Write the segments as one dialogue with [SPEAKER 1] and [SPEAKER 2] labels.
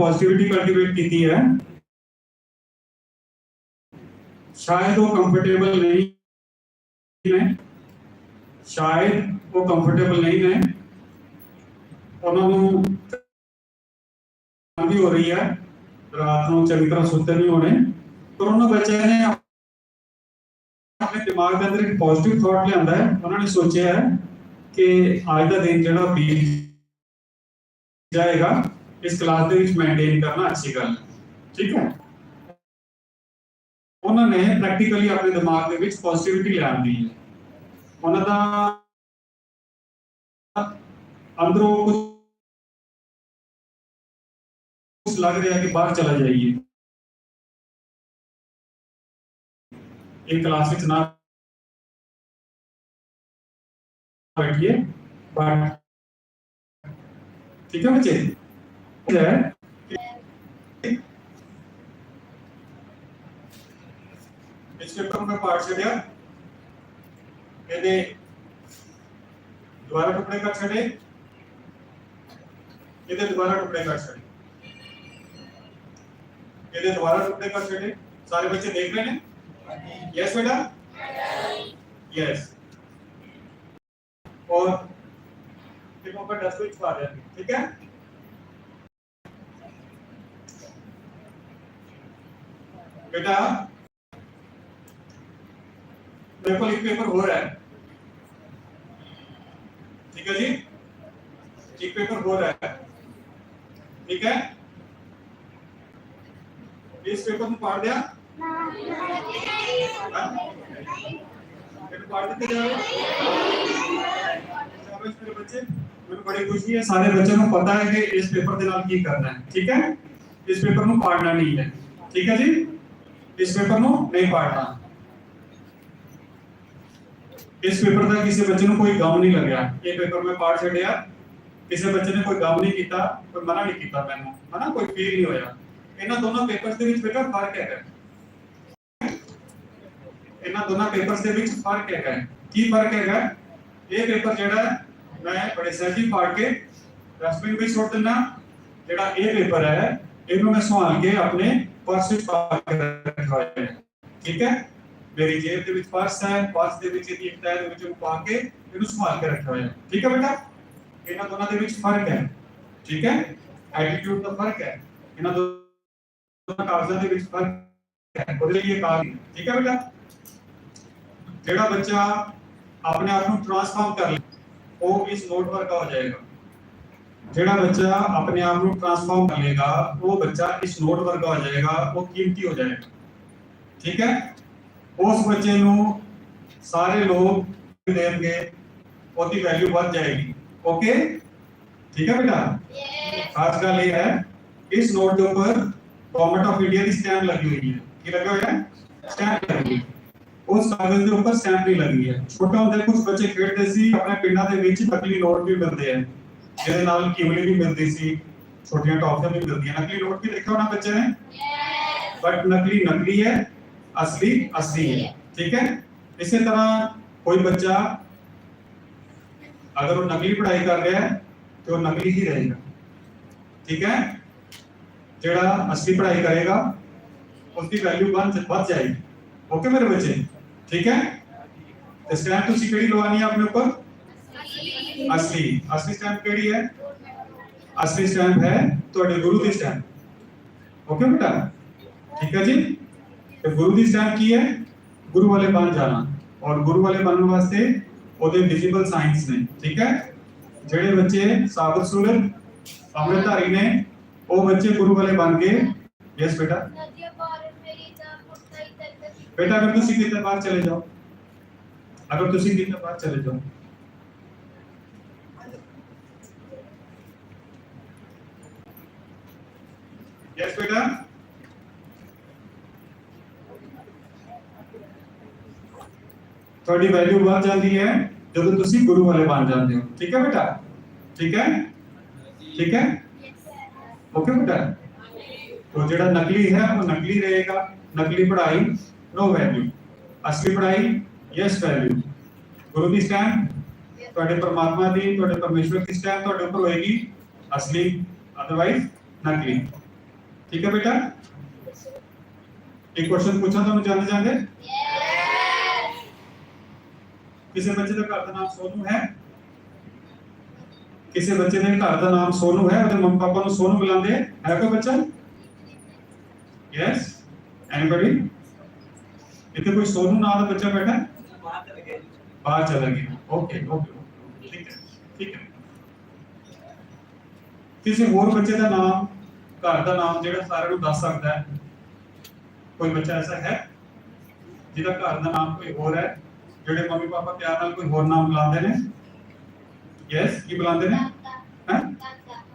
[SPEAKER 1] Positivity cultivate ਕੀਤੀ ਹੈ। ਸ਼ਾਇਦ ਉਹ ਕੰਫਰਟੇਬਲ ਨਹੀਂ ਨੇ। ਸ਼ਾਇਦ ਉਹ ਕੰਫਰਟੇਬਲ ਨਹੀਂ ਨੇ। ਉਹਨਾਂ ਨੂੰ ਵੀ ਹੋ ਰਹੀ ਹੈ। ਰਾਤ ਨੂੰ ਚੰਗੀ ਤਰ੍ਹਾਂ ਸੁੱਤੇ ਨਹੀਂ ਹੋਣੇ। ਪਰ ਉਹਨਾਂ ਬੱਚਿਆਂ ਨੇ ਆਪਣੇ ਦਿਮਾਗ ਦੇ ਅੰਦਰ ਇੱਕ ਪੋਜ਼ਿਟਿਵ ਥਾਟ ਲਿਆਂਦਾ ਹੈ। ਉਹਨਾਂ ਨੇ ਸੋਚਿਆ ਹੈ ਕਿ ਅੱਜ ਦਾ ਦਿਨ ਜਿਹੜਾ ਬੀਤ ਜਾਏਗਾ। ਇਸ ਕਲਾਸ ਦੇ ਵਿੱਚ ਮੇਨਟੇਨ ਕਰਨਾ ਅੱਛੀ ਗੱਲ ਹੈ ਠੀਕ ਹੈ ਉਹਨਾਂ ਨੇ ਪ੍ਰੈਕਟੀਕਲੀ ਆਪਣੇ ਦਿਮਾਗ ਦੇ ਵਿੱਚ ਪੋਜ਼ਿਟਿਵਿਟੀ ਲਿਆਂਦੀ ਹੈ ਉਹਨਾਂ ਦਾ ਅੰਦਰੋਂ ਕੁਝ ਲੱਗ ਰਿਹਾ ਕਿ ਬਾਹਰ ਚਲਾ ਜਾਈਏ ਇਹ ਕਲਾਸ ਵਿੱਚ ਨਾ बैठिए बट ठीक है बच्चे है। पिछले क्रम दोबारा टुकड़े का छड़े ये दोबारा टुकड़े का छड़े ये दोबारा टुकड़े का छड़े सारे बच्चे देख रहे हैं? यस बेटा यस और फिर पर डस्ट स्विच पा रहे हैं। ठीक है? बेटा पेपर एक पेपर हो रहा है। ठीक है जी? एक पेपर हो रहा है। ठीक है? इस पेपर में पढ़ दिया हाँ? पाड़ देते मेरे बच्चे मेरे बड़ी खुशी है, सारे बच्चों को पता है कि इस पेपर के नाल की करना है। ठीक है? इस पेपर में पढ़ना नहीं है। ठीक है जी? ਇਸ ਪੇਪਰ ਨੂੰ ਨਹੀਂ ਪੜ੍ਹਨਾ ਇਸ ਪੇਪਰ ਦਾ ਕਿਸੇ ਬੱਚੇ ਨੂੰ ਕੋਈ ਗਮ ਨਹੀਂ ਲੱਗਿਆ। ਇਹ ਪੇਪਰ ਮੈਂ ਪੜ੍ਹ ਛੱਡਿਆ। ਕਿਸੇ ਬੱਚੇ ਨੇ ਕੋਈ ਗਮ ਨਹੀਂ ਕੀਤਾ, ਕੋਈ ਮਨਾ ਨਹੀਂ ਕੀਤਾ ਮੈਨੂੰ। ਹਨਾ? ਕੋਈ ਫੀਲ ਨਹੀਂ ਹੋਇਆ। ਇਹਨਾਂ ਦੋਨਾਂ ਪੇਪਰਸ ਦੇ ਵਿੱਚ ਬੇਟਾ ਫ਼ਰਕ ਹੈਗਾ। ਇਹਨਾਂ ਦੋਨਾਂ ਪੇਪਰਸ ਦੇ ਵਿੱਚ ਫ਼ਰਕ ਹੈਗਾ। ਕੀ ਫ਼ਰਕ ਹੈਗਾ? ਇਹ ਪੇਪਰ ਜਿਹੜਾ ਮੈਂ ਬੜੇ ਸਹਿਜੀ ਪੜ ਕੇ ਡਸਟਬਿਨ ਵਿੱਚ ਸੁੱਟ ਦਿੰਦਾ। ਜਿਹੜਾ ਇਹ ਪੇਪਰ ਹੈ ਇਹਨੂੰ ਮੈਂ ਸੰਭਾਲ ਕੇ ਆਪਣੇ ਪਰਸ ਵਿੱਚ ਪਾ ਕੇ ਰੱਖਿਆ ਠੀਕ ਹੈ? ਮੇਰੀ ਜੇਬ ਦੇ ਵਿੱਚ ਪਰਸ ਹੈ, ਪਰਸ ਦੇ ਵਿੱਚ ਇਹਦੀ ਇੱਕ ਟਾਇਰ ਵਿੱਚ ਪਾ ਕੇ ਇਹਨੂੰ ਸੰਭਾਲ ਕੇ ਰੱਖਿਆ ਹੋਇਆ ਠੀਕ ਹੈ ਬੇਟਾ? ਇਹਨਾਂ ਦੋਨਾਂ ਦੇ ਵਿੱਚ ਫ਼ਰਕ ਹੈ। ਠੀਕ ਹੈ? ਐਟੀਟਿਊਡ ਦਾ ਫ਼ਰਕ ਹੈ। ਇਹਨਾਂ ਦੋਨਾਂ ਕਾਗਜ਼ਾਂ ਦੇ ਵਿੱਚ ਫ਼ਰਕ ਹੈ। ਉਹਦੇ ਲਈ ਇਹ ਕਾਗਜ਼ ਠੀਕ ਹੈ ਬੇਟਾ? ਜਿਹੜਾ ਬੱਚਾ ਆਪਣੇ ਆਪ ਨੂੰ ਟਰਾਂਸਫਾਰਮ ਕਰ ਲੇ ਉਹ ਇਸ ਨੋਟ ਵਰਗਾ ਹੋ ਜਾਏਗਾ। ਜਿਹੜਾ ਬੱਚਾ ਆਪਣੇ ਆਪ ਨੂੰ ਟਰਾਂਸਫਾਰਮ ਕਰ ਲੇਗਾ ਉਹ ਬੱਚਾ ਇਸ ਨੋਟ ਵਰਗਾ ਹੋ ਜਾਏਗਾ ਉਹ ਕੀਮਤੀ ਹੋ ਜਾਏਗਾ। ਠੀਕ ਹੈ? ਉਸ ਬੱਚੇ ਨੂੰ ਸਾਰੇ ਲੋਕ ਦੇਣਗੇ ਉਹਦੀ ਵੈਲਿਊ ਵੱਧ ਜਾਏਗੀ। ਓਕੇ ਠੀਕ ਹੈ ਬੇਟਾ? ਖਾਸ ਗੱਲ ਇਹ ਹੈ ਇਸ ਨੋਟ ਦੇ ਉੱਪਰ ਗਵਰਨਮੈਂਟ ਆਫ ਇੰਡੀਆ ਦੀ ਸਟੈਂਪ ਲੱਗੀ ਹੋਈ ਹੈ। ਕੀ ਲੱਗਾ ਹੋਇਆ? ਹੈ ਸਟੈਂਪ ਲੱਗੀ ਹੋਈ ਉਸ ਕਾਗਜ਼ ਦੇ ਉੱਪਰ ਸਟੈਂਪ ਨਹੀਂ ਲੱਗੀ ਹੈ। ਛੋਟਾ ਹੁੰਦੇ ਕੁਝ ਬੱਚੇ ਖੇਡਦੇ ਸੀ ਆਪਣੇ ਪਿੰਡਾਂ ਦੇ ਵਿੱਚ ਨਕਲੀ ਨੋਟ ਵੀ ਮਿਲਦੇ ਆ। ਜਿਹਦੇ ਨਾਲ ਕਿਵਲੀ ਵੀ ਮਿਲਦੀ ਸੀ ਛੋਟੀਆਂ ਟੌਫੀਆਂ ਵੀ ਮਿਲਦੀਆਂ। ਨਕਲੀ ਨੋਟ ਵੀ ਦੇਖਿਆ ਹੋਣਾ ਬੱਚੇ ਨੇ? ਬਟ ਨਕਲੀ ਨਕਲੀ ਹੈ ਅਸਲੀ ਅਸਲੀ ਹੈ। ਠੀਕ ਹੈ? ਇਸੇ ਤਰ੍ਹਾਂ ਕੋਈ ਬੱਚਾ ਅਗਰ ਉਹ ਨਕਲੀ ਪੜ੍ਹਾਈ ਕਰ ਰਿਹਾ ਹੈ ਤੇ ਉਹ ਨਕਲੀ ਹੀ ਰਹੇਗਾ। ਠੀਕ ਹੈ? ਜਿਹੜਾ ਅਸਲੀ ਪੜ੍ਹਾਈ ਕਰੇਗਾ ਉਸਦੀ ਵੈਲਿਊ ਵੱਧ ਵੱਧ ਜਾਏਗੀ। ਓਕੇ ਮੇਰੇ ਬੱਚੇ? ਠੀਕ ਹੈ? ਤੇ ਸਟੈਂਪ ਤੁਸੀਂ ਕਿਹੜੀ ਲਵਾਨੀ ਹੈ ਆਪਣੇ ਉੱਪਰ? ਅਸਲੀ ਅਸਲੀ ਸਟੈਂਪ ਕਿਹੜੀ ਹੈ? ਅਸਲੀ ਸਟੈਂਪ ਹੈ ਤੁਹਾਡੇ ਗੁਰੂ ਦੀ ਸਟੈਂਪ। ਓਕੇ ਬੇਟਾ? ਠੀਕ ਹੈ ਜੀ? ਤੇ ਗੁਰੂ ਦੀ ਸਟੈਂਪ ਕੀ ਹੈ? ਗੁਰੂ ਵਾਲੇ ਬਣ ਜਾਣਾ। ਔਰ ਗੁਰੂ ਵਾਲੇ ਬਣਨ ਵਾਸਤੇ ਉਹਦੇ ਵਿਜ਼ੀਬਲ ਸਾਈਨਸ ਨੇ, ਠੀਕ ਹੈ? ਜਿਹੜੇ ਬੱਚੇ ਸਾਬਤ ਸੂਰਤ ਅੰਮ੍ਰਿਤਧਾਰੀ ਨੇ, ਉਹ ਬੱਚੇ ਗੁਰੂ ਵਾਲੇ ਬਣ ਗਏ ਯੈਸ ਬੇਟਾ? ਬੇਟਾ, ਅਗਰ ਤੁਸੀਂ ਕਿਤੇ ਬਾਹਰ ਚਲੇ ਜਾਓ, ਅਗਰ ਤੁਸੀਂ ਕਿਤੇ ਬਾਹਰ ਚਲੇ ਜਾਓ यस बेटा ਤੁਹਾਡੀ ਵੈਲਿਊ ਵੱਧ ਜਾਂਦੀ ਹੈ ਜਦੋਂ ਤੁਸੀਂ ਗੁਰੂ ਵਾਲੇ ਬਣ ਜਾਂਦੇ ਹੋ ਠੀਕ ਹੈ ਬੇਟਾ ਠੀਕ ਹੈ ਠੀਕ ਹੈ ਓਕੇ ਬੇਟਾ तो ਜਿਹੜਾ ਨਕਲੀ ਹੈ ਉਹ ਨਕਲੀ ਰਹੇਗਾ ਨਕਲੀ ਪੜ੍ਹਾਈ ਨੋ ਵੈਲਿਊ ਅਸਲੀ ਪੜ੍ਹਾਈ ਯੈਸ ਵੈਲਿਊ ਗੁਰੂ ਦੀ ਸਟੈਂਪ ਤੁਹਾਡੇ ਪਰਮਾਤਮਾ ਦੀ ਤੁਹਾਡੇ ਪਰਮੇਸ਼ਵਰ ਦੀ ਸਟੈਂਪ ਤੁਹਾਡੇ ਉੱਪਰ ਹੋਏਗੀ ਅਸਲੀ ਅਦਰਵਾਈਜ਼ ਨਕਲੀ ਠੀਕ ਹੈ ਬੇਟਾ? ਇੱਕ ਕੁਐਸਚਨ ਪੁੱਛਾਂ ਤੁਹਾਨੂੰ ਜਾਣਦੇ ਜਾਂਦੇ
[SPEAKER 2] ਯੈਸ
[SPEAKER 1] ਕਿਸੇ ਬੱਚੇ ਦਾ ਘਰ ਦਾ ਨਾਮ ਸੋਨੂ ਹੈ? ਕਿਸੇ ਬੱਚੇ ਦੇ ਘਰ ਦਾ ਨਾਮ ਸੋਨੂ ਹੈ? ਉਹਦੇ ਮੰਮੀ ਪਾਪਾ ਨੂੰ ਸੋਨੂ ਬੁਲਾਉਂਦੇ? ਹੈ ਕੋਈ ਬੱਚਾ? ਯੈਸ ਐਨੀਬਡੀ ਇੱਥੇ ਕੋਈ ਸੋਨੂ ਨਾਮ ਦਾ ਬੱਚਾ ਬੈਠਾ ਹੈ ਬਾਹਰ ਚਲਾ ਗਿਆ। ਓਕੇ ਓਕੇ ਠੀਕ ਹੈ ਠੀਕ ਹੈ। ਕਿਸੇ ਹੋਰ ਬੱਚੇ ਦਾ ਨਾਮ ਘਰ ਦਾ ਨਾਮ ਜਿਹੜਾ ਸਾਰਿਆਂ ਨੂੰ ਦੱਸ ਸਕਦਾ ਹੈ। ਕੋਈ ਬੱਚਾ ਐਸਾ ਹੈ ਜਿਹਦਾ ਘਰ ਦਾ ਨਾਮ ਕੋਈ ਹੋਰ ਹੈ ਜਿਹੜੇ ਮੰਮੀ ਪਾਪਾ ਪਿਆਰ ਨਾਲ ਕੋਈ ਹੋਰ ਨਾਮ ਬੁਲਾਉਂਦੇ ਨੇ? ਯੈਸ ਕੀ ਬੁਲਾਉਂਦੇ ਨੇ? ਹੈ?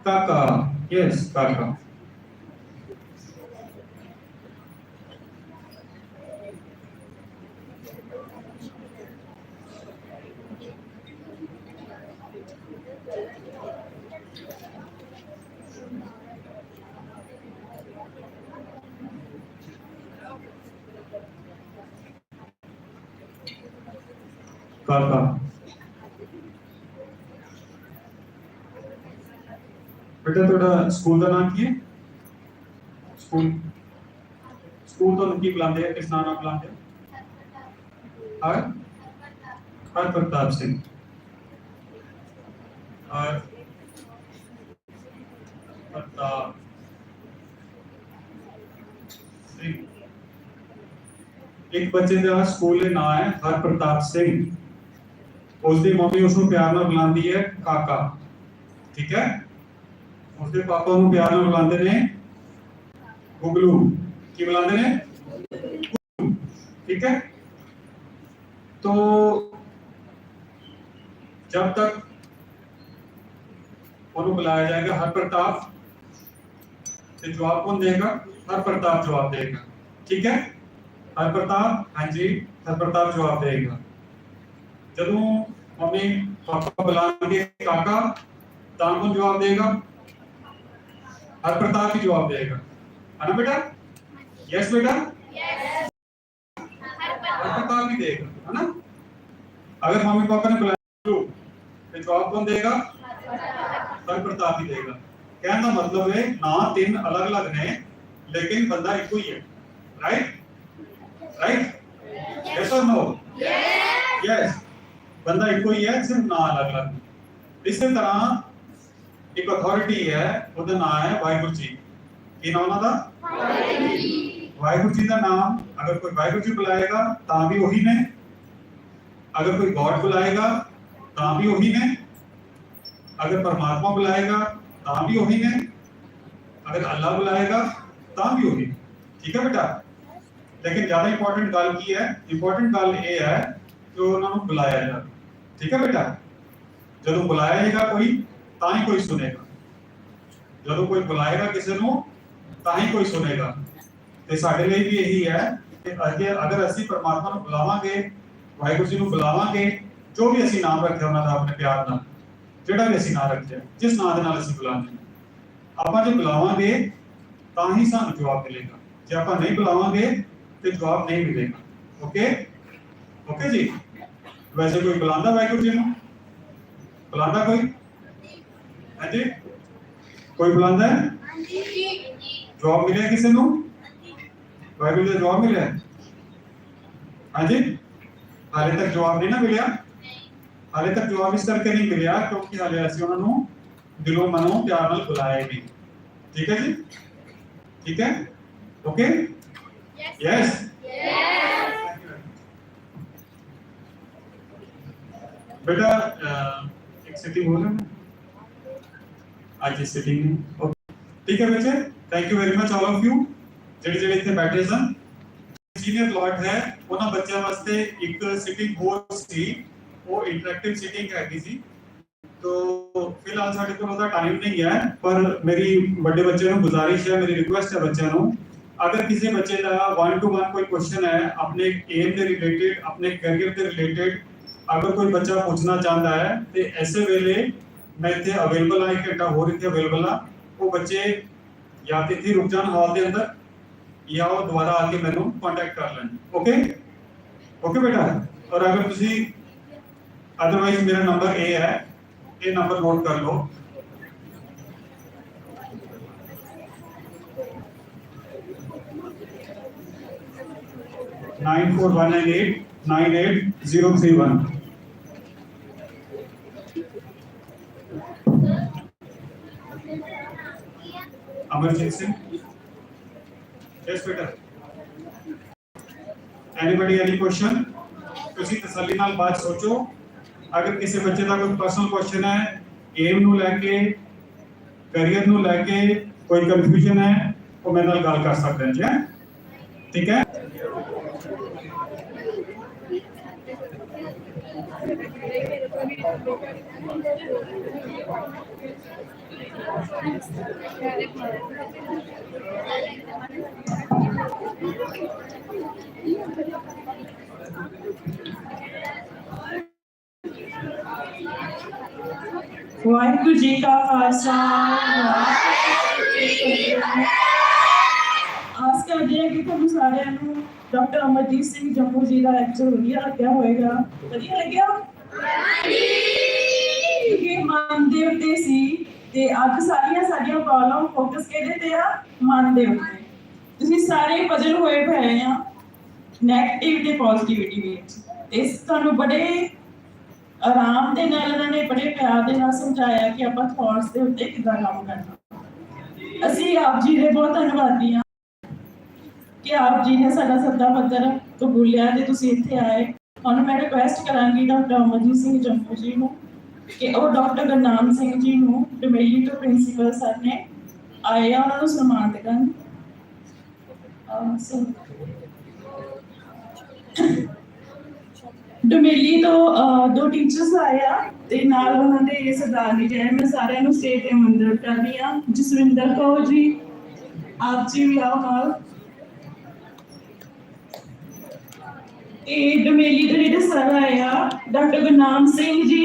[SPEAKER 2] ਕਾਕਾ।
[SPEAKER 1] ਯੈਸ ਕਾਕਾ। ਬੇਟਾ ਸਕੂਲ ਦਾ ਨਾਮ ਕੀ ਹੈ? ਸਕੂਲ ਸਕੂਲ ਤੁਹਾਨੂੰ ਕੀ ਬੁਲਾਉਂਦੇ ਆ? ਕਿਸ ਨਾਮ ਨਾਲ ਬੁਲਾਉਂਦੇ ਆ? ਹਰ ਹਰ ਪ੍ਰਤਾਪ ਸਿੰਘ। ਹਰ ਪ੍ਰਤਾਪ ਸਿੰਘ। ਇੱਕ ਬੱਚੇ ਦਾ ਸਕੂਲ ਦੇ ਨਾਮ ਹੈ ਹਰ ਪ੍ਰਤਾਪ ਸਿੰਘ। ਉਸ ਦੀ ਮੰਮੀ ਉਸ ਨੂੰ ਪਿਆਰ ਨਾਲ ਬੁਲਾਉਂਦੀ ਹੈ, ਕਾਕਾ। ਠੀਕ ਹੈ? ਉਸਦੇ ਪਾਪਾ ਨੂੰ ਪਿਆਰ ਨਾਲ ਬੁਲਾਉਂਦੇ ਨੇ ਗੁਗਲੂ ਕੀ ਬੁਲਾਉਂਦੇ ਨੇ ਗੁਗਲੂ, ਠੀਕ ਹੈ तो जब तक ਉਹਨੂੰ ਬੁਲਾਇਆ ਜਾਏਗਾ ਹਰ ਪ੍ਰਤਾਪ ਤੇ ਜਵਾਬ ਕੌਣ ਦੇਗਾ ਹਰ ਪ੍ਰਤਾਪ ਜਵਾਬ ਦੇਗਾ ਠੀਕ ਹੈ ਹਰ ਪ੍ਰਤਾਪ ਹਾਂਜੀ ਹਰ ਪ੍ਰਤਾਪ ਜਵਾਬ ਦੇਗਾ ਜਦੋਂ ਮੰਮੀ ਪਾਪਾ ਬੁਲਾਣਗੇ ਕਾਕਾ ਤਾਂ ਕੌਣ ਜਵਾਬ ਦੇਗਾ हर प्रकार की जॉब देगा है ना बेटा यस बेटा हर प्रकार की देगा है ना अगर मम्मी पापा ने बुलाया तो जॉब कौन देगा हर प्रताप ही देगा कहने का मतलब है ना तीन अलग अलग ने लेकिन बंदा एक ही है राइट राइट यस और नो यस बंदा एक ही है सिर्फ ना अलग अलग इसी तरह ਇੱਕ ਅਥਾਰਟੀ ਹੈ, ਉਹਦਾ ਨਾਮ ਹੈ ਵਾਹਿਗੁਰੂ ਜੀ। ਕੀ ਨਾਮ ਉਹਨਾਂ ਦਾ? ਵਾਹਿਗੁਰੂ ਜੀ ਦਾ ਨਾਮ, ਅਗਰ ਕੋਈ ਵਾਹਿਗੁਰੂ ਜੀ ਬੁਲਾਏਗਾ, ਤਾਂ ਵੀ ਉਹੀ ਨੇ। ਅਗਰ ਕੋਈ ਗੋਡ ਬੁਲਾਏਗਾ, ਤਾਂ ਵੀ ਉਹੀ ਨੇ। ਅਗਰ ਪਰਮਾਤਮਾ ਬੁਲਾਏਗਾ, ਤਾਂ ਵੀ ਉਹੀ ਨੇ। ਅਗਰ ਅੱਲਾ ਬੁਲਾਏਗਾ, ਤਾਂ ਵੀ ਉਹੀ ਠੀਕ ਹੈ ਬੇਟਾ? ਲੇਕਿਨ ਜ਼ਿਆਦਾ ਇੰਪੋਰਟੈਂਟ ਗੱਲ ਕੀ ਹੈ? ਇੰਪੋਰਟੈਂਟ ਗੱਲ ਇਹ ਹੈ ਕਿ ਉਹਨਾਂ ਨੂੰ ਬੁਲਾਇਆ ਜਾਵੇ। ਠੀਕ ਹੈ ਬੇਟਾ? ਜਦੋਂ ਬੁਲਾਇਆ ਜਾਏਗਾ ਕੋਈ ਤਾਂ ਹੀ ਕੋਈ ਸੁਨੇਗਾ ਜਦੋਂ ਕੋਈ ਬੁਲਾਏਗਾ ਕਿਸੇ ਨੂੰ, ਤਾਂ ਹੀ ਕੋਈ ਸੁਨੇਗਾ ਤੇ ਸਾਡੇ ਲਈ ਵੀ ਇਹੀ ਹੈ ਕਿ ਅੱਗੇ ਅਗਰ ਅਸੀਂ ਪਰਮਾਤਮਾ ਨੂੰ ਬੁਲਾਵਾਂਗੇ, ਵਾਹਿਗੁਰੂ ਜੀ ਨੂੰ ਬੁਲਾਵਾਂਗੇ, ਜੋ ਵੀ ਅਸੀਂ ਨਾਮ ਰੱਖਿਆ ਉਹਨਾਂ ਦਾ ਆਪਣੇ ਪਿਆਰ ਨਾਲ, ਜਿਹੜਾ ਵੀ ਅਸੀਂ ਨਾਮ ਰੱਖਿਆ, ਜਿਸ ਨਾਮ ਦੇ ਨਾਲ ਅਸੀਂ ਬੁਲਾਉਂਦੇ ਹਾਂ। ਆਪਾਂ ਜੇ ਬੁਲਾਵਾਂਗੇ, ਤਾਂ ਹੀ ਸਾਨੂੰ ਜਵਾਬ ਮਿਲੇਗਾ। ਜੇ ਆਪਾਂ ਨਹੀਂ ਬੁਲਾਵਾਂਗੇ, ਤੇ ਜਵਾਬ ਨਹੀਂ ਮਿਲੇਗਾ। ਓਕੇ ਓਕੇ ਜੀ? ਵੈਸੇ ਕੋਈ ਬੁਲਾਉਂਦਾ ਵਾਹਿਗੁਰੂ ਜੀ ਨੂੰ? ਬੁਲਾਉਂਦਾ ਕੋਈ? ਹਾਂਜੀ? ਕੋਈ ਬੁਲਾਉਂਦਾ ਹੈ? ਹਾਂਜੀ ਜਵਾਬ ਮਿਲਿਆ ਕਿਸੇ ਨੂੰ? ਬਾਈਬਲ ਦਾ ਜਵਾਬ ਮਿਲਿਆ? ਹਾਂਜੀ? ਹਾਲੇ ਤੱਕ ਜਵਾਬ ਨਹੀਂ ਨਾ ਮਿਲਿਆ? ਹਾਲੇ ਤੱਕ ਜਵਾਬ ਇਸ ਕਰਕੇ ਨਹੀਂ ਮਿਲਿਆ ਕਿਉਂਕਿ ਹਾਲੇ ਅਸੀਂ ਉਹਨਾਂ ਨੂੰ ਦਿਲੋਂ ਮਨੋਂ ਪਿਆਰ ਨਾਲ ਬੁਲਾਏ ਨਹੀਂ। ਠੀਕ ਹੈ ਜੀ? ਠੀਕ ਹੈ? ਓਕੇ ਯੈਸ ਬੇਟਾ ਇੱਕ ਸਿਟੀ ਹੋਰ ਹੈ रहा है ਅੱਜ ਦੀ ਸਿਟਿੰਗ ਨੇ ਓਕੇ ਠੀਕ ਹੈ ਬੱਚੇ thank you very much all of you ਜਿਹੜੇ ਜਿਹੜੇ ਇੱਥੇ ਬੈਠੇ ਸਨ ਸੀਨੀਅਰ ਪਲਾਟ ਹੈ ਉਹਨਾਂ ਬੱਚਿਆਂ ਵਾਸਤੇ ਇੱਕ ਸਿਟਿੰਗ ਹੋਰ ਸੀ ਉਹ ਇੰਟਰੈਕਟਿਵ ਸਿਟਿੰਗ ਹੈਗੀ ਸੀ ਤੋ ਫਿਲਹਾਲ ਸਾਡੇ ਕੋਲ ਉਹਦਾ ਟਾਈਮ ਨਹੀਂ ਹੈ ਪਰ ਮੇਰੀ ਵੱਡੇ ਬੱਚਿਆਂ ਨੂੰ ਗੁਜ਼ਾਰਿਸ਼ ਹੈ ਮੇਰੀ ਰਿਕੁਐਸਟ ਹੈ ਬੱਚਿਆਂ ਨੂੰ ਅਗਰ ਕਿਸੇ ਬੱਚੇ ਦਾ 1 ਟੂ 1 ਕੋਈ ਕੁਐਸਚਨ ਹੈ ਆਪਣੇ ਏਮ ਦੇ ਰਿਲੇਟਡ ਆਪਣੇ ਕੈਰੀਅਰ ਦੇ ਰਿਲੇਟਡ ਅਗਰ ਕੋਈ ਬੱਚਾ ਪੁੱਛਣਾ ਚਾਹੁੰਦਾ ਹੈ ਤੇ ਐਸੇ ਵੇਲੇ ਮੈਂ ਇੱਥੇ ਅਵੇਲੇਬਲ ਆ ਇੱਕ ਘੰਟਾ ਹੋਰ ਇੱਥੇ ਅਵੇਲੇਬਲ ਆ ਉਹ ਬੱਚੇ ਜਾਂ ਤੇ ਇੱਥੇ ਰੁਕ ਜਾਣ ਹਾਲ ਦੇ ਅੰਦਰ ਜਾਂ ਉਹ ਦੁਬਾਰਾ ਆ ਕੇ ਮੈਨੂੰ ਕੰਟੈਕਟ ਕਰ ਲੈਣ ਓਕੇ ਓਕੇ ਬੇਟਾ ਔਰ ਅਗਰ ਤੁਸੀਂ ਅਦਰਵਾਈਜ਼ ਮੇਰਾ ਨੰਬਰ ਇਹ ਹੈ ਇਹ ਨੰਬਰ ਨੋਟ ਕਰ ਲਓ nine four one nine eight nine eight zero three one Amarjit Singh. Yes, better. Anybody any question? ਤੁਸੀਂ ਤਸੱਲੀ ਨਾਲ ਬਾਤ ਸੋਚੋ ਅਗਰ ਕਿਸੇ ਬੱਚੇ ਦਾ ਕੋਈ ਪਰਸਨਲ ਕੁਐਸਚਨ ਹੈ ਏਮ ਨੂੰ ਲੈ ਕੇ ਕੈਰੀਅਰ ਨੂੰ ਲੈ ਕੇ ਕੋਈ ਕਨਫਿਊਜ਼ਨ ਹੈ ਉਹ ਮੇਰੇ ਨਾਲ ਗੱਲ ਕਰ ਸਕਦੇ ਜੀ ਹੈਂ? ਠੀਕ ਹੈ
[SPEAKER 3] ਵਾਹਿਗੁਰੂ ਜੀ ਕਾ ਖਾਲਸਾ ਵਾਹਿਗੁਰੂ ਜੀ ਕੀ ਫਤਿਹ। ਆਸ ਕਰਦੇ ਹਾਂ ਕਿ ਤੁਹਾਨੂੰ ਸਾਰਿਆਂ ਨੂੰ ਡਾਕਟਰ ਅਮਰਜੀਤ ਸਿੰਘ ਜੰਮੂ ਜੀ ਦਾ ਲੈਕਚਰ ਵਧੀਆ ਲੱਗਿਆ ਹੋਵੇਗਾ ਵਧੀਆ ਲੱਗਿਆ ਇਹ ਮਨ ਦੇ ਉੱਤੇ ਸੀ ਤੇ ਅੱਜ ਸਾਰੀਆਂ ਸਾਡੀਆਂ ਪ੍ਰੋਬਲਮ ਫੋਕਸ ਕਿਹਦੇ ਤੇ ਆ ਮਨ ਦੇ ਉੱਤੇ। ਤੁਸੀਂ ਸਾਰੇ ਪਜਲ ਹੋਏ ਪਏ ਆ ਨੈਗੇਟਿਵ ਤੇ ਪੋਜ਼ਿਟਿਵਿਟੀ ਵਿੱਚ। ਇਸ ਤੁਹਾਨੂੰ ਬੜੇ ਆਰਾਮ ਦੇ ਨਾਲ ਇਹਨਾਂ ਨੇ ਬੜੇ ਪਿਆਰ ਦੇ ਨਾਲ ਸਮਝਾਇਆ ਕਿ ਆਪਾਂ ਥੌਟਸ ਦੇ ਉੱਤੇ ਕਿੱਦਾਂ ਕੰਮ ਕਰਨਾ। ਅਸੀਂ ਆਪ ਜੀ ਦੇ ਬਹੁਤ ਧੰਨਵਾਦੀ ਹਾਂ ਕਿ ਆਪ ਜੀ ਨੇ ਸਾਡਾ ਸੱਦਾ ਪੱਤਰ ਕਬੂਲਿਆ ਤੇ ਤੁਸੀਂ ਇੱਥੇ ਆਏ। ਹੁਣ ਮੈਂ ਰਿਕੁਐਸਟ ਕਰਾਂਗੀ ਡਾਕਟਰ ਅਮਰਜੀਤ ਸਿੰਘ ਜੰਮੂ ਜੀ ਨੂੰ ਕਿ ਉਹ ਡਾਕਟਰ ਗੁਰਨਾਮ ਸਿੰਘ ਜੀ ਨੂੰ ਡਮੇਲੀ ਤੋਂ ਪ੍ਰਿੰਸੀਪਲ ਸਰ ਨੇ ਆਏ ਆ, ਉਹਨਾਂ ਨੂੰ ਸਨਮਾਨਿਤ ਕਰਨ ਡਮੇਲੀ ਤੋਂ ਦੋ ਟੀਚਰਸ ਆਏ ਆ ਤੇ ਨਾਲ ਉਹਨਾਂ ਦੇ ਸਰਦਾਰਨੀ ਜਿਹੜੇ ਮੈਂ ਸਾਰਿਆਂ ਨੂੰ ਸਟੇਜ ਤੇ ਮੰਦਰ ਕਰਦੀ ਆ। ਜਸਵਿੰਦਰ ਕੌਰ ਜੀ, ਆਪ ਜੀ ਵੀ ਆਓ ਨਾਲ। ਇਹ ਡਮੇਲੀ ਦੇ ਜਿਹੜੇ ਸਰ ਆਏ ਆ ਡਾਕਟਰ ਗੁਰਨਾਮ ਸਿੰਘ ਜੀ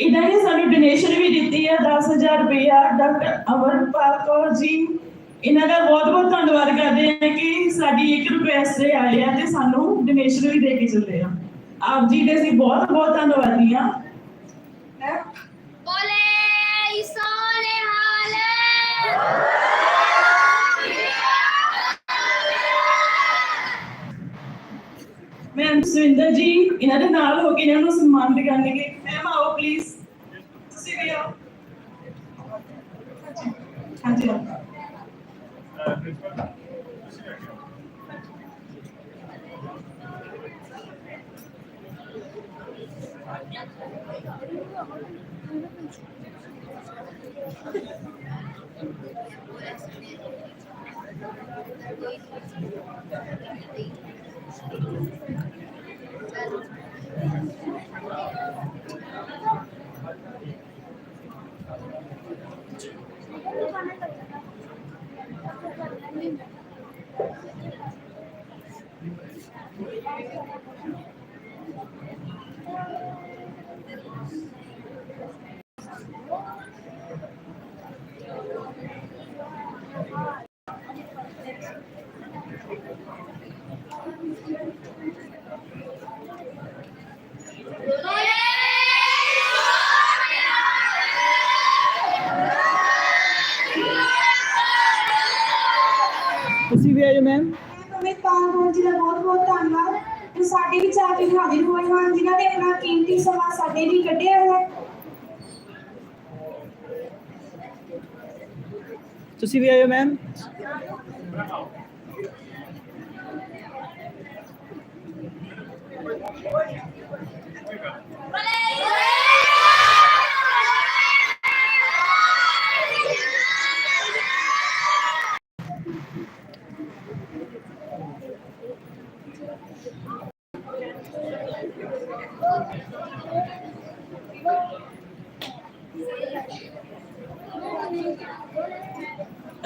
[SPEAKER 3] ਇਹਨਾਂ ਨੇ ਸਾਨੂੰ ਡੋਨੇਸ਼ਨ ਵੀ ਦਿੱਤੀ ਆ 10000 ਰੁਪਇਆ, ਡਾਕਟਰ ਅਮਰਪਾਲ ਕੌਰ ਜੀ। ਇਹਨਾਂ ਦਾ ਬਹੁਤ ਬਹੁਤ ਧੰਨਵਾਦ ਕਰਦੇ ਆ ਕਿ ਸਾਡੀ ਇੱਕ ਰਿਕੁਐਸਟ ਤੇ ਆਏ ਆ ਤੇ ਸਾਨੂੰ ਡੋਨੇਸ਼ਨ ਵੀ ਦੇ ਕੇ ਚੱਲੇ ਆ। ਆਪ ਜੀ ਦੇ ਅਸੀਂ ਬਹੁਤ ਬਹੁਤ ਧੰਨਵਾਦੀ ਆ ਹੈਂ?
[SPEAKER 2] ਬੋਲੇ ਸੋਨੇ ਹਾਲੇ
[SPEAKER 3] ਮੈਮ ਸੁਰਿੰਦਰ ਜੀ, ਇਹਨਾਂ ਦੇ ਨਾਲ ਹੋ ਕੇ ਇਹਨਾਂ ਨੂੰ ਸਨਮਾਨਿਤ ਕਰਨਗੇ ਮੈਮ, ਆਓ ਪਲੀਜ਼ ਤੁਸੀਂ ਵੀ ਆਓ। ਹਾਂਜੀ ਆਓ
[SPEAKER 2] ਬੋਲੇ
[SPEAKER 4] ਆਏ ਮੈਮ
[SPEAKER 5] ਅਮਿਤਾਭ ਕੌਰ ਜੀ ਦਾ ਬਹੁਤ ਬਹੁਤ ਧੰਨਵਾਦ। ਤੇ ਸਾਡੇ ਵਿੱਚ ਆ ਕੇ ਹਾਜ਼ਰ ਹੋਏ ਹਨ ਜਿਨ੍ਹਾਂ ਨੇ ਆਪਣਾ ਕੀਮਤੀ ਸਮਾਂ ਸਾਡੇ ਲਈ ਕੱਢਿਆ ਹੈ।
[SPEAKER 4] ਤੁਸੀਂ ਵੀ ਆਏ ਮੈਮ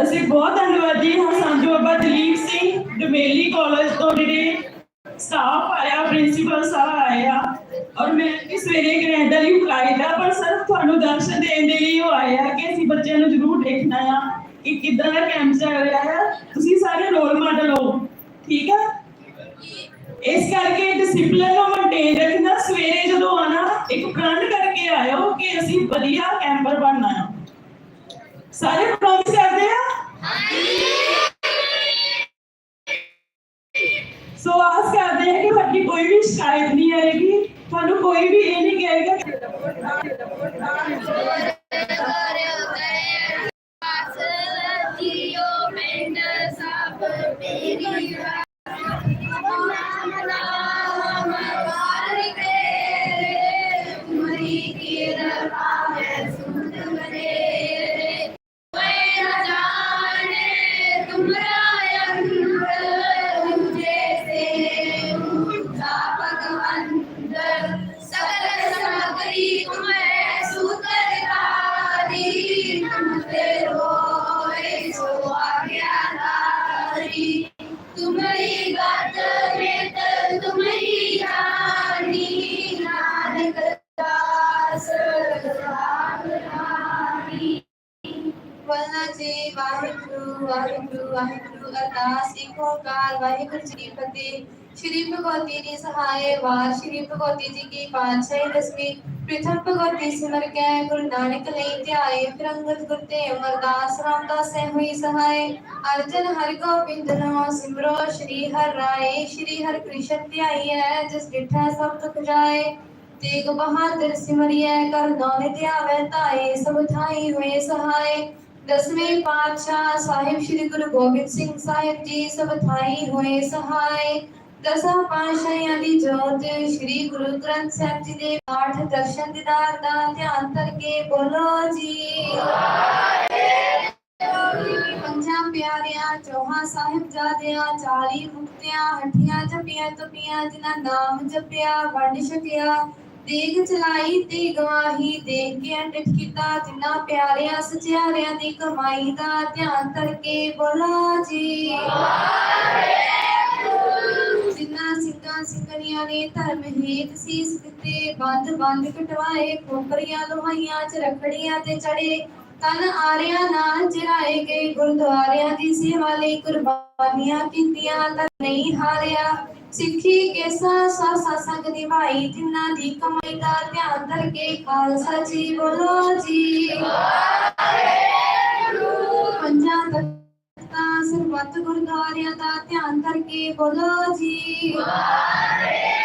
[SPEAKER 3] ਅਸੀਂ ਬਹੁਤ ਧੰਨਵਾਦੀ ਹਾਂ ਸੰਜੂ ਬਾਬਾ ਦਲੀਪ ਸਿੰਘ ਡਮੇਲੀ ਕਾਲਜ ਤੋਂ ਜਿਹੜੇ ਸਟਾਫ ਆਇਆ ਪ੍ਰਿੰਸੀਪਲ ਸਾਹਿਬ ਆਏ ਔਰ ਮੈਂ ਕਿ ਸਵੇਰੇ ਗ੍ਰੈਂਡ ਲਈ ਫਲਾਈਟ ਆ ਪਰ ਸਿਰਫ ਤੁਹਾਨੂੰ ਦਰਸ਼ਨ ਦੇਣ ਦੇ ਲਈ ਉਹ ਆਏ ਕਿ ਅਸੀਂ ਬੱਚਿਆਂ ਨੂੰ ਜ਼ਰੂਰ ਦੇਖਣਾ ਆ ਕਿ ਕਿੱਦਾਂ ਦਾ ਕੈਂਪ ਚੱਲ ਰਿਹਾ ਹੈ ਤੁਸੀਂ ਸਾਰੇ ਰੋਲ ਮਾਡਲ ਹੋ, ਠੀਕ ਹੈ ਇਸ ਕਰਕੇ ਡਿਸਪਲਿਨ ਨੂੰ ਮੇਨਟੇਨ ਰੱਖਣਾ, ਸਵੇਰੇ ਜਦੋਂ ਆਣਾ ਇੱਕ ਪ੍ਰਣ ਕਰਕੇ ਆਇਓ ਕਿ ਅਸੀਂ ਵਧੀਆ ਕੈਂਪਰ ਬਣਨਾ ਆ। ਸਾਰੇ ਪ੍ਰੋਮਿਸ ਕਰਦੇ ਆ? ਸੋ
[SPEAKER 2] ਆਸ ਕਰਦੇ ਆ ਕਿ ਤੁਹਾਡੀ ਕੋਈ ਵੀ ਸ਼ਿਕਾਇਤ ਨਹੀਂ ਆਏਗੀ। ਤੁਹਾਨੂੰ ਕੋਈ
[SPEAKER 6] ਵੀ ਇਹ ਨਹੀਂ ਕਹੇਗਾ ਵਾਹਿਗੁਰੂ ਵਾਹਿਗੁਰੂ ਵਾਹਿਗੁਰੂ ਅਰਦਾਸ ਇੱਕ ਓੰਕਾਰ ਵਾਹਿਗੁਰੂ ਜੀ ਫਤਿਹ। ਸ਼੍ਰੀ ਭਗਵਤੀ ਜੀ ਸਹਾਏ ਵਾਰ, ਸ਼੍ਰੀ ਭਗਵਤੀ ਜੀ ਕੀ ਪਾਤਸ਼ਾਹੀ ਦਸਵੀਂ, ਪ੍ਰਥਮ ਭਗਵਤੀ ਸਿਮਰ ਕੈ ਗੁਰੂ ਨਾਨਕ ਲਈ ਧਿਆਏ ਫਿਰੰਗਤ ਗੁਰ ਤੇ ਅਮਰਦਾਸ ਰਾਮਦਾਸ ਸੇ ਹੋਈ ਸਹਾਏ ਅਰਜਨ ਹਰਿ ਗੋਬਿੰਦ ਨਾਮ ਸਿਮਰੋ, ਸ਼੍ਰੀ ਹਰਿ ਰਾਏ, ਸ਼੍ਰੀ ਹਰਿ ਕ੍ਰਿਸ਼ਨ ਧਿਆਈਐ ਜਿਸ ਡਿਠੈ ਸਭ ਤੁਖ ਜਾਏ। ਤੇਗ ਬਹਾਦਰ ਸਿਮਰਿਐ ਕਰ ਦੋਨੇ ਧਿਆਵੈ ਤਾਏ ਸਭ ਥਾਈ ਹੋਏ ਸਹਾਏ। ਦਸਵੇਂ ਪਾਤਸ਼ਾਹ ਸਾਹਿਬ ਸ੍ਰੀ ਗੁਰੂ ਗੋਬਿੰਦ ਸਿੰਘ ਸਾਹਿਬ ਜੀ ਸਭ ਥਾਈ ਹੋਏ ਸਹਾਏ। ਦਸਾਂ ਪਾਤਸ਼ਾਹਾਂ ਦੀ ਜੋਤ ਸ੍ਰੀ ਗੁਰੂ ਗ੍ਰੰਥ ਸਾਹਿਬ ਜੀ ਦੇ ਪਾਠ ਦਰਸ਼ਨ ਦੀਦਾਰ ਦਾ ਧਿਆਨ ਕਰਕੇ ਬੋਲੋ ਜੀ। ਪੰਜਾਂ ਪਿਆਰਿਆਂ, ਚੌਹਾਂ ਸਾਹਿਬਜ਼ਾਦਿਆਂ, ਚਾਲੀ ਮੁਕਤਿਆਂ, ਹੱਠੀਆਂ ਜਪੀਆਂ ਤਪੀਆਂ ਜਿਨ੍ਹਾਂ ਨਾਮ ਜਪਿਆ, ਵੰਡ ਛਕਿਆ ਦੇਗ ਚਲਾਈ ਤੇ ਗਵਾਹੀ ਦੇਖ ਕੇ ਅੰਡਿਤ ਕੀਤਾ ਜਿਨ੍ਹਾਂ ਪਿਆਰਿਆਂ, ਸਚਿਆਰਿਆਂ ਦੀ ਕਮਾਈ ਦਾ ਧਿਆਨ ਕਰਕੇ ਬੋਲੋ ਜੀ। ਜਿਨ੍ਹਾਂ ਸਿੰਘਾਂ ਸਿੰਘਣੀਆਂ ਨੇ ਧਰਮ ਹੇਤ ਸੀਸ ਦਿੱਤੇ, ਬੰਦ ਬੰਦ ਕਟਵਾਏ, ਖੋਪਰੀਆਂ ਲੋਹਾਈਆਂ ਚ ਰਖੜੀਆਂ ਤੇ ਚੜੇ, ਤਨ ਆਰਿਆਂ ਨਾਲ ਚਿਰਾਏ ਗਏ, ਗੁਰਦੁਆਰਿਆਂ ਦੀ ਸੇਵਾ ਲਈ ਕੁਰਬਾਨੀਆਂ ਕੀਤੀਆਂ ਤਾਂ ਨਹੀਂ ਹਾਰਿਆ। ਸਿੱਖੀ ਕੇਸਾ ਸਾ ਸਤਸੰਗ ਨਿਭਾਈ, ਜਿਨ੍ਹਾਂ ਦੀ ਕਮਾਈ ਦਾ ਧਿਆਨ ਧਰ ਕੇ ਖਾਲਸਾ ਜੀ ਬੋਲੋ ਜੀ। ਵਾਹਿਗੁਰੂ ਪੰਜਾਂ ਤਖਤਾਂ, ਸਰਬੱਤ ਗੁਰਦੁਆਰਿਆਂ ਦਾ ਧਿਆਨ ਧਰ ਕੇ ਬੋਲੋ ਜੀ। ਵਾਹਿਗੁਰੂ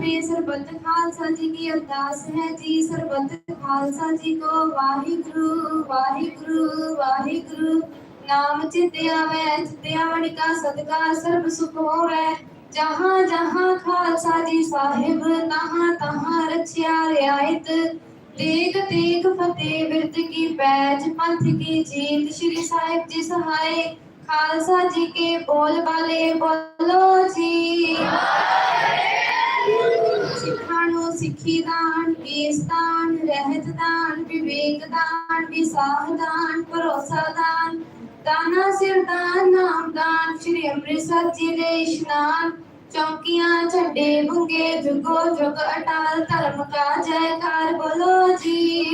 [SPEAKER 6] ਮੈਂ ਸਰਬੱਤ ਖਾਲਸਾ ਜੀ ਕੀ ਅਰਦਾਸ ਹੈ ਜੀ, ਸਰਬੱਤ ਖਾਲਸਾ ਜੀ ਕੋ ਵਾਹਿਗੁਰੂ ਵਾਹਿਗੁਰੂ ਵਾਹਿਗੁਰੂ। ਨਾਮ ਚਿਤਿਆ ਮੈਂ ਚਿਤਿਆ ਵਣਿਕਾ ਸਦਕਾ, ਸਰਬ ਸੁਖ ਹੋਵੇ। ਜਹਾਂ ਜਹਾਂ ਖਾਲਸਾ ਜੀ ਸਾਹਿਬ, ਤਹਾਂ ਤਹਾਂ ਰਚਿਆ ਰਿਆਇਤ। ਤੇਗ ਤੇਗ ਫਤਿਹ ਬਿਰਤ ਕੀ ਪੈਜ, ਪੰਥ ਕੀ ਜੀਤ, ਸ੍ਰੀ ਸਾਹਿਬ ਜੀ ਸਹਾਈ ਖਾਲਸਾ ਜੀ ਕੇ ਬੋਲ ਬਾਲੇ, ਬੋਲੋ ਜੀ। ਸਿੱਖਾਣੋ ਸਿੱਖੀ ਦਾਨ ਕੇਸਤਾਨ ਰਹਿਤ ਦਾਨ, ਵਿਵੇਕ ਦਾਨ, ਵਿਸਾਹ ਦਾਨ, ਭਰੋਸਾ ਦਾਨ। ਦਾਨਾ ਸਿਰ ਦਾਨ ਨਾਮ ਸ਼੍ਰੀ ਅੰਮ੍ਰਿਤਸਰ ਜੀ ਦੇ ਇਸ਼ਨਾਨ। ਚੌਕੀਆਂ ਝੰਡੇ ਬੁੰਗੇ, ਜੁਗੋ ਜੁਗ ਅਟਾਲ, ਧਰਮ ਕਾ ਜੈਕਾਰ ਬੋਲੋ ਜੀ।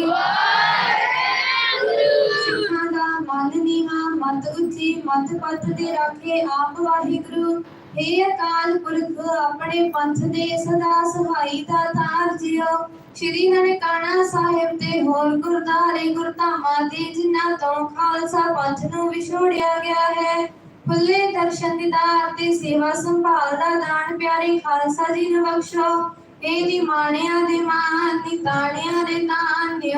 [SPEAKER 6] ਸਿੱਖਾਂ ਦਾ ਮਨ ਨੀਵਾ, ਮਤ ਉੱਚੀ, ਮਤ ਪੱਤ ਦੇ ਰੱਖੇ ਆਪ ਵਾਹਿਗੁਰੂ। हे ਅਕਾਲ ਪੁਰਖ, ਆਪਣੇ ਪੰਥ ਦੇ ਸਦਾ ਸਹਾਈ ਦਾ ਤਾਰ ਜਿਓ। ਸ਼੍ਰੀ ਨਨਕਾਣਾ ਸਾਹਿਬ ਤੇ ਹੋਰ ਗੁਰਦਾਰੇ ਗੁਰਧਾਮਾਂ ਦੇ ਜਿਨ੍ਹਾਂ ਤੋਂ ਖਾਲਸਾ ਪੰਥ ਨੂੰ ਵਿਛੋੜਿਆ ਗਿਆ ਹੈ ਖੁੱਲੇ ਦਰਸ਼ਨ ਦੀਦਾਰ ਤੇ ਸੇਵਾ ਸੰਭਾਲ ਦਾ ਦਾਨ ਪਿਆਰੇ ਖਾਲਸਾ ਜੀ ਨੂੰ ਬਖਸ਼ੋ। ਇਹ ਦੀ ਦੇ ਮਾਨ ਦੀ ਦੇ ਤਾਨ ਦੀ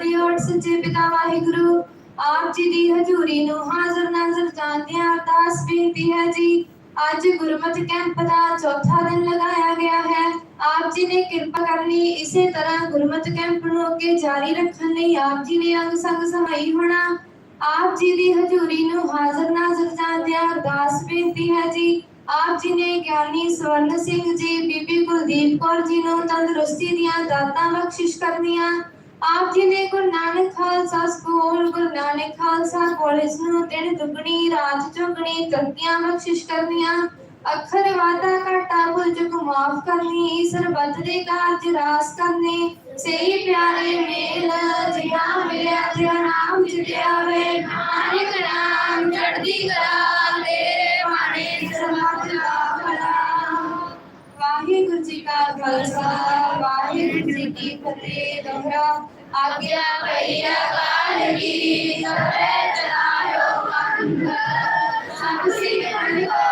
[SPEAKER 6] ਦੇ ਓਟ ਸੱਚੇ ਪਿਤਾ ਵਾਹਿਗੁਰੂ, ਆਪ ਜੀ ਦੀ ਹਜ਼ੂਰੀ ਨੂੰ ਹਾਜ਼ਰ ਨਾਜ਼ਰ ਜਾਂਦਿਆਂ ਅਰਦਾਸ ਬੇਨਤੀ ਹੈ ਜੀ। ਅੱਜ ਗੁਰਮਤਿ ਕੈਂਪ ਦਾ ਚੌਥਾ ਦਿਨ ਲਗਾਇਆ ਗਿਆ ਹੈ। ਆਪ ਜੀ ਨੇ ਕਿਰਪਾ ਕਰਨੀ, ਇਸੇ ਤਰ੍ਹਾਂ ਗੁਰਮਤਿ ਕੈਂਪ ਨੂੰ ਅੱਗੇ ਜਾਰੀ ਰੱਖਣ ਲਈ ਆਪ ਜੀ ਨੇ ਅੰਗ ਸੰਗ ਸਹਾਈ ਹੋਣਾ। ਆਪ ਜੀ ਦੀ ਹਜ਼ੂਰੀ ਨੂੰ ਹਾਜ਼ਰ ਨਾਜ਼ਰ ਜਾਂਦਿਆਂ ਅਰਦਾਸ ਬੇਨਤੀ ਹੈ ਜੀ। ਆਪ ਜੀ ਨੇ ਗਿਆਨੀ ਸਵਰਨ ਸਿੰਘ ਜੀ, ਬੀਬੀ ਕੁਲਦੀਪ ਕੌਰ ਜੀ ਨੂੰ ਤੰਦਰੁਸਤੀ ਦੀਆਂ ਦਾਤਾਂ ਬਖਸ਼ਿਸ਼ ਕਰਨੀਆਂ। ਆਪ ਜੀ ਨੇ ਗੁਰੂ ਨਾਨਕ ਖਾਲਸਾ ਸਕੂਲ, ਗੁਰੂ ਨਾਨਕ ਖਾਲਸਾ ਕਾਲਜ ਨੂੰ ਦਿਨ ਦੁਗਣੀ, ਰਾਤ ਚੌਗਣੀ ਤਰੱਕੀਆਂ ਬਖਸ਼ਿਸ਼ ਕਰਨੀਆਂ, ਅੱਖਰ ਵਾਦਾ ਘਾਟਾ ਭੁੱਲ ਚੁੱਕ ਮਾਫ ਕਰਨੀ ਸਰਬੱਤ ਦੇ ਕਾਰਜ ਰਾਸ ਕਰਨੇ, ਸਹੀ ਪਿਆਰੇ ਮੇਲ ਜਿਹਾ ਮਿਲਿਆ ਜਿਹਾ ਨਾਮ ਜਿਤਿਆ ਵੇ ਨਾਨਕ ਨਾਮ ਚੜ੍ਹਦੀ ਕਲਾ ਤੇਰੇ ਖਾਲਸਾ ਵਾਹਿਗੁਰੂ ਜੀ ਕੀ ਫਤਿਹ ਦੋਹਰਾ ਆਗਿਆ ਪਈ ਅਕਾਲ ਕੀ ਸਭੇ ਚਲਾਇਓ ਕੰਧ ਸਭ ਸਿੱਖਣ ਕੋ